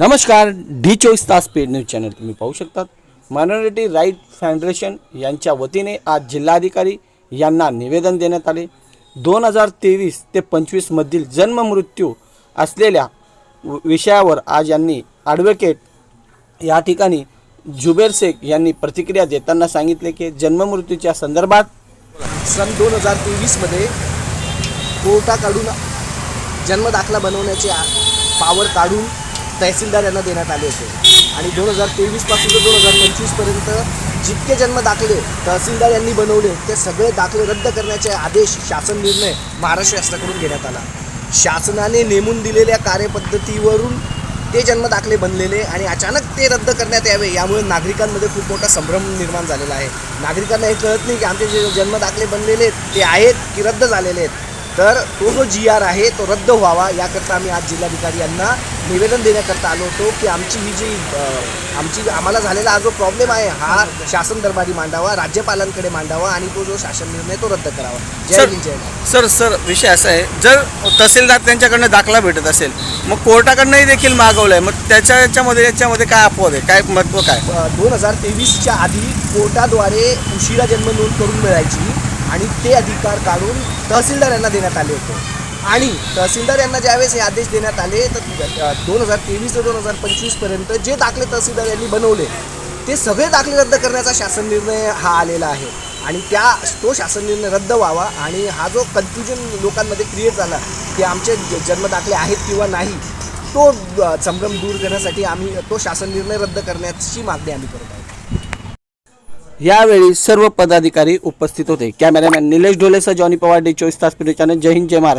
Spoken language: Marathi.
नमस्कार डी चोवीस तास पेड न्यूज चॅनल तुम्ही पाहू शकतात. मायनॉरिटी राईट फाउंडेशन यांच्या वतीने आज जिल्हाधिकारी यांना निवेदन देण्यात आले. दोन हजार तेवीस ते पंचवीसमधील जन्ममृत्यू असलेल्या विषयावर आज यांनी ॲडव्होकेट या ठिकाणी जुबेर शेख यांनी प्रतिक्रिया देताना सांगितले की जन्ममृत्यूच्या संदर्भात सन दोन हजार तेवीसमध्ये कोर्टाकडून जन्मदाखला बनवण्याचे पावर काढून तहसीलदार यांना देण्यात आले होते. आणि दोन हजार तेवीसपासून ते दोन हजार पंचवीसपर्यंत जितके जन्म दाखले तहसीलदार यांनी बनवले ते सगळे दाखले रद्द करण्याचे आदेश शासन निर्णय महाराष्ट्र शासनाकडून घेण्यात आला. शासनाने नेमून दिलेल्या कार्यपद्धतीवरून ते जन्मदाखले बनलेले आणि अचानक ते रद्द करण्यात यावे यामुळे नागरिकांमध्ये खूप मोठा संभ्रम निर्माण झालेला आहे. नागरिकांना हे कळत नाही की आमचे जे जन्मदाखले बनलेले आहेत ते आहेत की रद्द झालेले आहेत. तर तो जो जी आर आहे तो रद्द व्हावा याकरता आम्ही आज जिल्हाधिकारी यांना निवेदन देण्याकरता आलो होतो की आमची ही जी आमची आम्हाला झालेला हा जो प्रॉब्लेम आहे हा शासन दरबारी मांडावा राज्यपालांकडे मांडावा आणि तो जो शासन निर्णय तो रद्द करावा. जय सर- हिंद जय. सर सर विषय असा आहे जर तहसीलदार त्यांच्याकडनं दाखला भेटत असेल मग कोर्टाकडनंही देखील मागवलं आहे मग त्याच्या याच्यामध्ये याच्यामध्ये काय अपवाद आहे? काय महत्त्व काय? दोन हजार तेवीसच्या आधी कोर्टाद्वारे उशिरा जन्म नोंद करून मिळायची. आणि ते अधिकार काढून तहसीलदार यांना देण्यात आले होते. आणि तहसीलदार यांना ज्यावेळेस हे आदेश देण्यात आले तर दोन हजार तेवीस ते दोन हजार पंचवीसपर्यंत जे दाखले तहसीलदार यांनी बनवले ते सगळे दाखले रद्द करण्याचा शासन निर्णय हा आलेला आहे. आणि त्या तो शासन निर्णय रद्द व्हावा आणि हा जो कन्फ्युजन लोकांमध्ये क्रिएट झाला की आमचे जन्म जन्मदाखले आहेत किंवा नाही तो संभ्रम दूर करण्यासाठी आम्ही तो शासन निर्णय रद्द करण्याची मागणी आम्ही करत आहोत. यावेळी सर्व पदाधिकारी उपस्थित होते. कॅमेरामॅन निलेश ढोलेसह जॉनी पवार डी चोवीस तास पिढी चॅनल. जय हिंद जय महाराष्ट्र.